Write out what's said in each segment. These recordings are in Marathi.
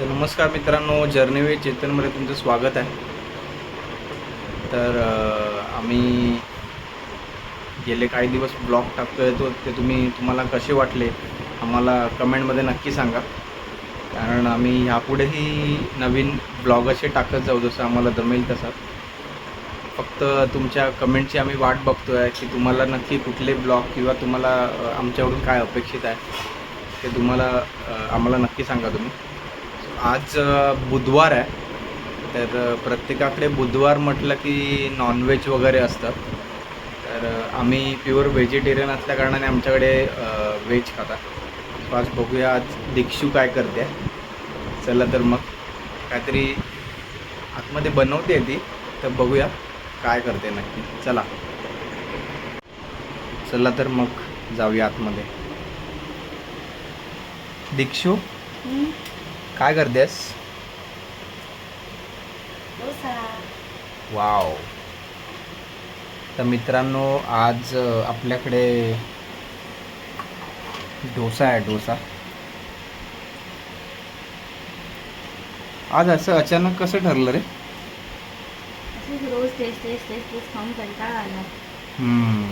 तर नमस्कार मित्रांनो जर्नी वे चेतनमध्ये तुमचं स्वागत आहे. तर आम्ही गेले काही दिवस ब्लॉग टाकतो येतो ते तुम्ही तुम्हाला कसे वाटले आम्हाला कमेंटमध्ये नक्की सांगा. कारण आम्ही ह्यापुढेही नवीन ब्लॉग असे टाकत जाऊ जसं आम्हाला जमेल तसं. फक्त तुमच्या कमेंटची आम्ही वाट बघतो आहे की तुम्हाला नक्की कुठले ब्लॉग किंवा तुम्हाला आमच्याकडून काय अपेक्षित आहे ते तुम्हाला आम्हाला नक्की सांगा तुम्ही. आज बुधवार आहे. तर प्रत्येकाकडे बुधवार म्हटलं की नॉनव्हेज वगैरे असतं. तर आम्ही प्युअर व्हेजिटेरियन असल्या कारणाने आमच्याकडे व्हेज खातात आज बघूया आज दीक्षू काय करते. चला तर मग काहीतरी आतमध्ये बनवते ती. तर बघूया काय करते नक्की. चला. चला तर मग जाऊया आतमध्ये. दीक्षू? काय करतेस? वाव. तर मित्रांनो आज आपल्याकडे डोसा आहे डोसा. आज असं अचानक कसं ठरलं रे? रोज तेच तेच तेच तेच खाऊन कंटाळा आला. हम्म,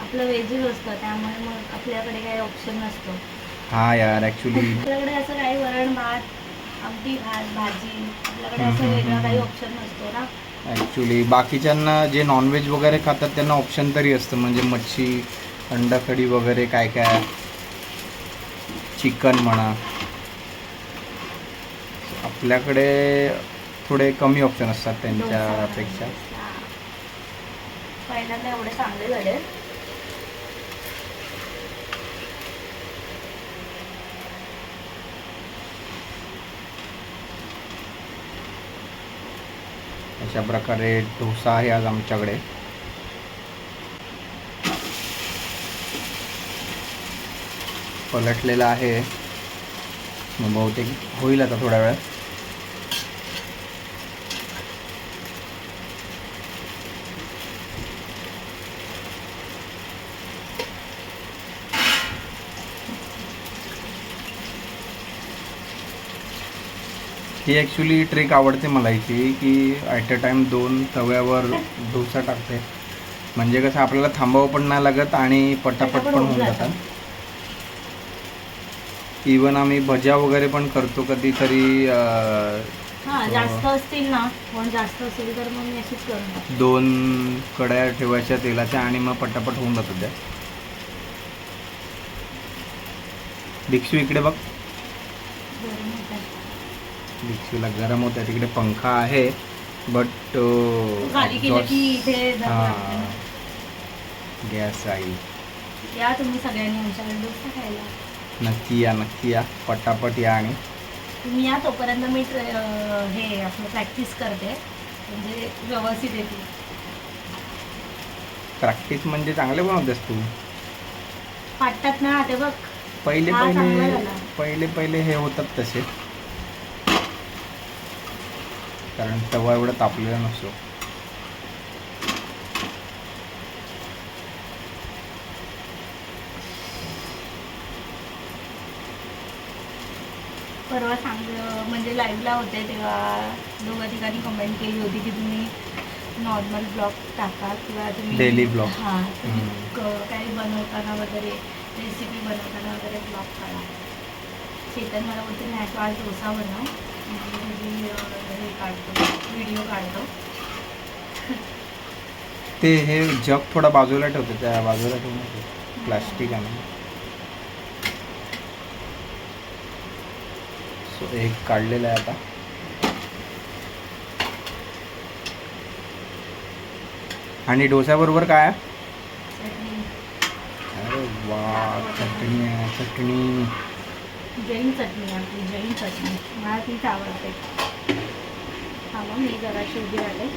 आपलं वेजच असतं त्यामुळे मग आपल्याकडे काही ऑप्शन नसतो. हा यार ॲक्च्युली आपल्याकडे असं काही वरण भात आमटी भात भाजी आपल्याकडे हम्म, असं हम्म, वेगळा हम्म. काही ऑप्शन नसतो ना? ॲक्च्युली बाकीच्यांना जे नॉनव्हेज वगैरे खातात त्यांना ऑप्शन तरी असतं. म्हणजे मच्छी अंडा कढी वगैरे काय काय चिकन म्हणा. आपल्याकडे थोडे कमी ऑप्शन असतात त्यांच्यापेक्षा. पहिल्यांदा एवढे चांगले झाले अशा प्रकारे डोसा आहे आज आमच्याकडे. पलटलेला आहे. मग बहुतेक होईल आता थोड्या वेळात ही ॲक्च्युली ट्रिक आवडते मला हिची की ॲट अ टाईम दोन तव्यावर डोसा टाकते म्हणजे कसं आपल्याला थांबावं पण नाही लागत आणि पटापट पण होऊन जातात इवन आम्ही भज्या वगैरे पण करतो कधीतरी अं. जास्त असतील ना पण जास्त असेल तर मग मी अशीच करून टाकते. दोन कड्या ठेवायच्या तेलाच्या आणि मग पटापट होऊन जातात त्या दीक्षू इकडे बघ. दीक्षूला गरम होतं तिकडे पंखा आहे बट. गॅस आहे. या तुम्ही सगळ्यांनी आमच्याकडे डोसा खायला. नक्की या नक्की या. पटापट या आणि तुम्ही या तोपर्यंत मी ट्रे- अं, हे आपलं प्रॅक्टिस करते. म्हणजे व्यवस्थित येते. प्रॅक्टिस म्हणजे चांगले बनवतेस तू. फाटतात ना ते बघ. पहिले हा, चांगला पहिले झाला. पहिले पहिले हे होतात तसे. कारण तवा एवढा तापलेला नसतो. परवा सांग म्हणजे लाईव्हला होते तेव्हा दोघं ठिकाणी कमेंट केली होती की तुम्ही नॉर्मल ब्लॉग टाका किंवा तुम्ही Daily vlog. हां तुम्ही काही बनवताना वगैरे रेसिपी बनवताना वगैरे ब्लॉग काढा. चेतन मला बोलते नाही आज डोसा बनव. हे व्हिडिओ काढतो ते हे जग थोडा बाजूला ठेवतो त्या बाजूला ठेवून प्लास्टिक आहे सो एक काढलेला आहे आता. आणि डोस्याबरोबर काय अरे वा चटणी चटणी. जैन चटणी आपली जैन चटणी. मला तीच आवडते. हा मग मी जरा उभी राहते.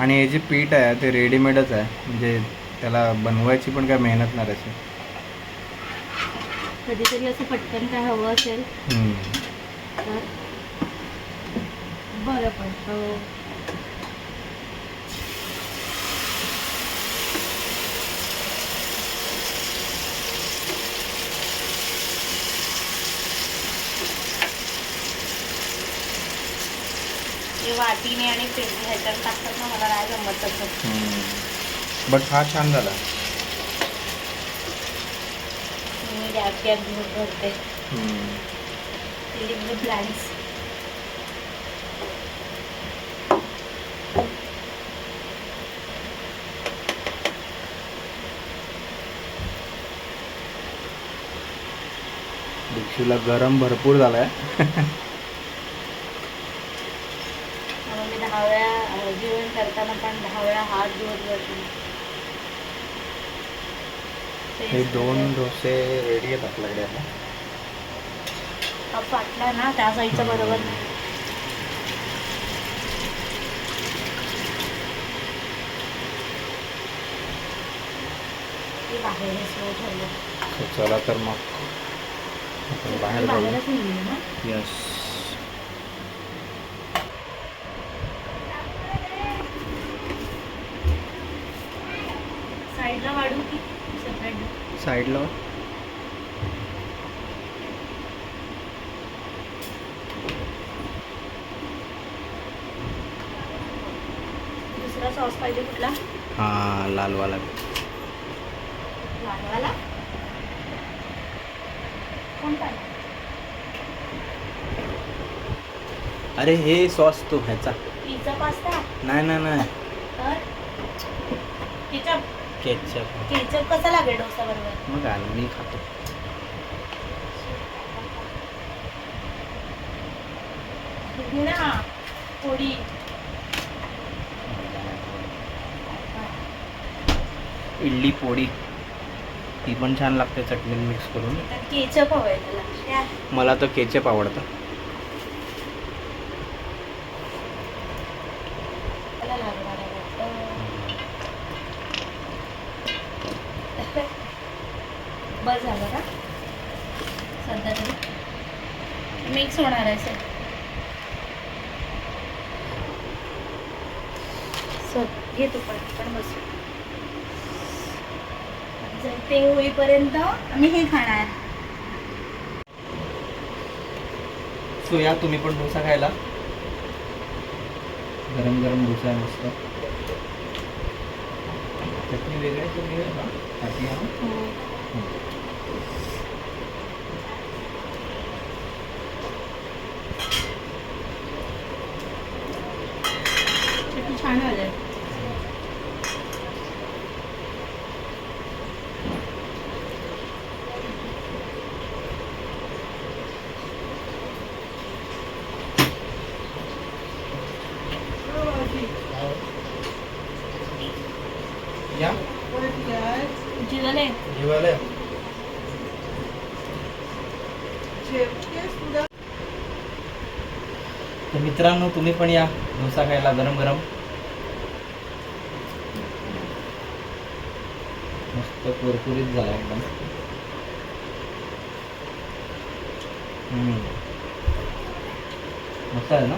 आणि हे जे पीठ आहे ते रेडीमेडच आहे. म्हणजे त्याला बनवायची पण काय मेहनत नाही त्याची. कधीतरी असं पटकन काय हवं असेल हम्म. तर बरं पडतं ते. वाटीने आणि पेन ह्याच्यात टाकतात ना मला नाही जमत तसं. बट हा छान झाला. मी भरते दीक्षूला गरम भरपूर झालाय. दहा वेळा जेवण करताना पण दहा वेळा हात धुवत बसून हे दोन डोसे रेडी आहेत आपल्याकडे आता. हा फाटला ना त्या साईडचं बरोबर नाही. चला तर मग. आपण बाहेर जाऊ यस साईडला? दुसरा सॉस पाहिजे कुठला? हा लालवाला. लालवाला? अरे हे सॉस तो ह्याचा. Pizza pasta? नाही नाही नाही. तर? केचप. केचप. केचप कसा लागेल डोसा बरोबर मग आलं मी खातो. घे ना पोळी. इडली पोळी. ती पण छान लागते चटणी मिक्स करून. केचप हवंय मला तर केचप आवडतं. बस झालं का? सध्या तरी. मिक्स होणार आहे सर सर घे तू पण पण बस. ते होईपर्यंत आम्ही हे खाणार. सो या तुम्ही पण डोसा खायला? गरम गरम डोसा आहे मस्त. चटणी वेगळी चटणी वेगळी आहे का? चटणी आहे? चटणी छान झालं या तर मित्रांनो तुम्ही पण या. डोसा खायला गरम गरम. मस्त कुरकुरीत झाला एकदम. हम्म. मस्त आहे ना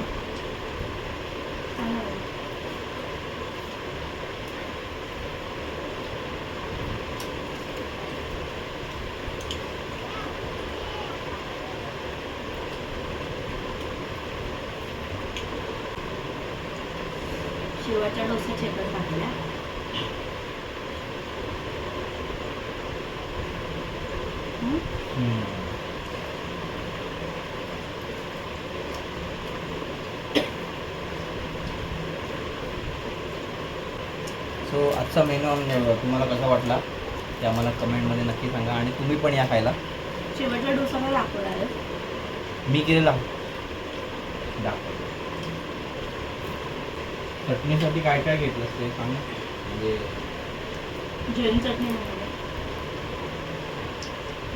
शिवाच्या डोसा चेकन टाकल्या हं? हम्म. सो आजचा मेनू तुम्हाला कसा वाटला? ते आम्हाला कमेंटमध्ये नक्की सांगा आणि तुम्ही पण या खायला. शेवटच्या डोसाला दाखवणार मी केलेला. दाखव चटणीसाठी काय काय घेतलंस ते सांग म्हणजे जैन चटणी.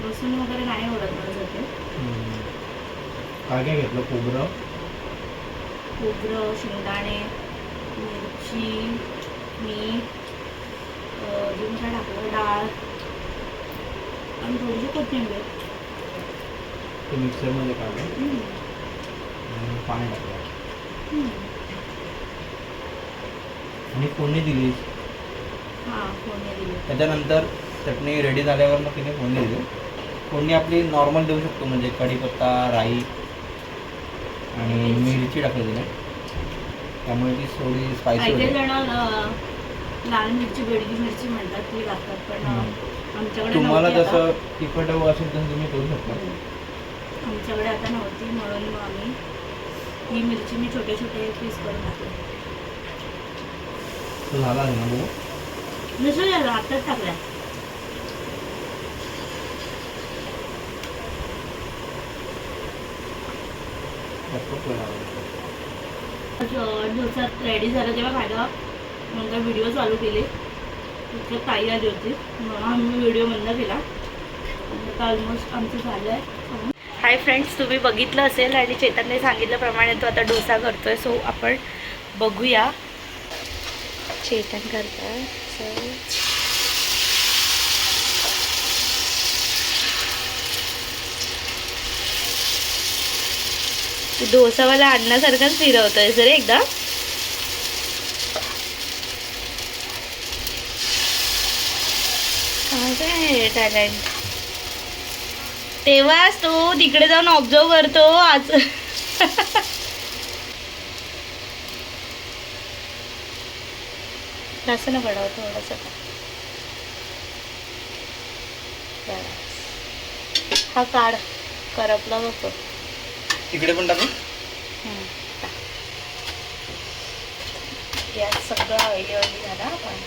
लसूण वगैरे नाही सध्या. हम्म, काय काय घेतलं? खोबरं? खोबरं शेंगदाणे मिरची मीठ अजून काय टाकलं डाळ आणि थोडीशी कोथिंबीर. ते मिक्सरमध्ये काढलं. आणि पाणी टाकलं. आणि फोडणी दिलीस हां फोडणी दिली. त्याच्यानंतर चटणी रेडी झाल्यावर मग तिने फोडणी दिली. फोडणी आपली नॉर्मल देऊ शकतो म्हणजे कढीपत्ता राई आणि मिरची टाकली तिने त्यामुळे ती थोडी स्पायसी होते लाल मिरची बेडगी मिरची म्हणतात ती लागतात पण. आमच्याकडे तुम्हाला आता. जसं तिखट हवं असेल तसं तुम्ही करू शकता हम्म. आमच्याकडे आता नव्हती म्हणून मग आम्ही ही मिरची मी छोटे छोटे पीस करून टाकले झाला ना बघू नसं झालं आताच टाकल्या जास्त वेळ लागला. डोसा रेडी झाला तेव्हा खायला. नंतर व्हिडिओ चालू केले. तिथं ताई आली होती. म्हणून आम्ही व्हिडिओ बंद केला. आता ऑलमोस्ट आमचं झालं आहे हाय फ्रेंड्स तुम्ही बघितलं असेल आणि चेतनने सांगितल्याप्रमाणे तो आता डोसा करतोय. सो आपण बघूया. चेतन करतोय. सो डोसावाला आणण्यासारखाच फिरवतोय सर एकदा. काय टॅलेंट तेव्हाच तो तिकडे जाऊन ऑब्झर्व करतो आज. जास्त ना पडावं थोडंसं. हा काढ. करपला बघतो तिकडे पण टाकू? गॅस सगळं ऑइली ऑइली झाला पण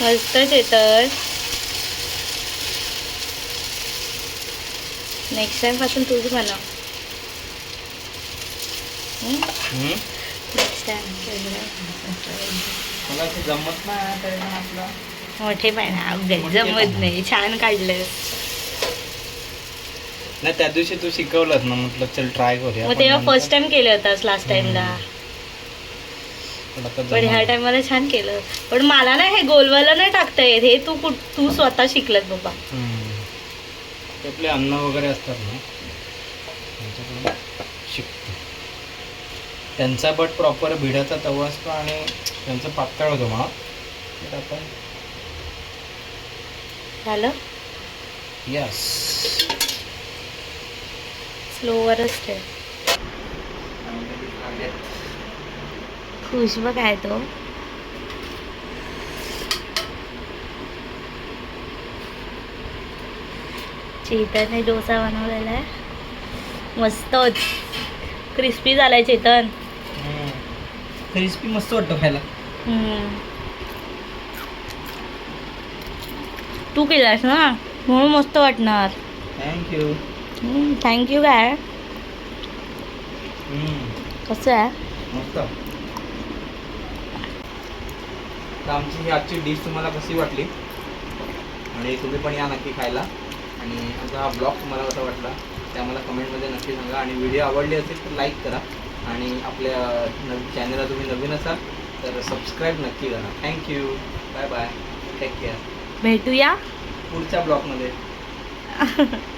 मस्त चेतन. नेक्स्ट टाइमपासून तूच बनव. नेक्स्ट टाइम मला असं जमत नाही तरी पण आपला मोठे जमत. नाही छान काढलं. नाही त्या दिवशी तू शिकवलंस ना म्हटलं चल ट्राय करूया मग तेव्हा फर्स्ट टाइम केलं होतास लास्ट टाइमला पण ह्या. टायमाला छान केलं. पण मला ना हे गोलवाला नाही टाकता येत हे तू कुठ तू स्वतः शिकलत बाबा. आपले अन्न वगैरे असतात ना शिकतो. त्यांचा बट प्रॉपर भिडाचा तवा असतो आणि त्यांचं पातळ होतं म्हणा तर आपण झालं? यस स्लोवरच ठेव. खुश बघ आहे तो. चेतनने डोसा बनवलेला आहे. मस्तच क्रिस्पी झालाय चेतन. क्रिस्पी मस्त वाटतं खायला. तू केलास ना? म्हणून मस्त वाटणार. थँक्यू थँक्यू काय? कसं आहे? मस्त. तर आमची ही आजची डिश तुम्हाला कशी वाटली? आणि तुम्ही पण या नक्की खायला. आणि आमचा हा ब्लॉग तुम्हाला कसा वाटला ते आम्हाला कमेंटमध्ये नक्की सांगा. आणि व्हिडिओ आवडली असेल तर लाईक करा. आणि आपल्या नवीन चॅनलला तुम्ही नवीन असाल तर सबस्क्राईब नक्की करा. Thank you bye bye take care भेटूया. पुढच्या ब्लॉगमध्ये